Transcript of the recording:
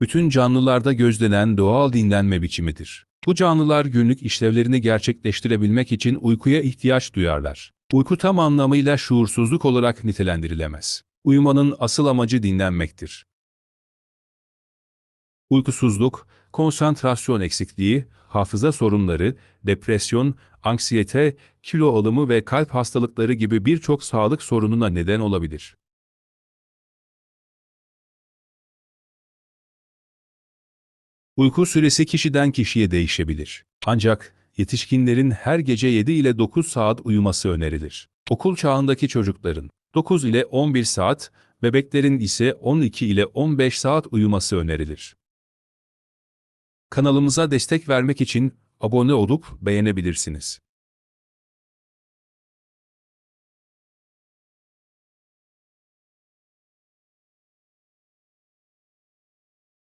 bütün canlılarda gözlenen doğal dinlenme biçimidir. Bu canlılar günlük işlevlerini gerçekleştirebilmek için uykuya ihtiyaç duyarlar. Uyku tam anlamıyla şuursuzluk olarak nitelendirilemez. Uyumanın asıl amacı dinlenmektir. Uykusuzluk, konsantrasyon eksikliği, hafıza sorunları, depresyon, anksiyete, kilo alımı ve kalp hastalıkları gibi birçok sağlık sorununa neden olabilir. Uyku süresi kişiden kişiye değişebilir. Ancak yetişkinlerin her gece 7 ile 9 saat uyuması önerilir. Okul çağındaki çocukların 9 ile 11 saat, bebeklerin ise 12 ile 15 saat uyuması önerilir. Kanalımıza destek vermek için abone olup beğenebilirsiniz.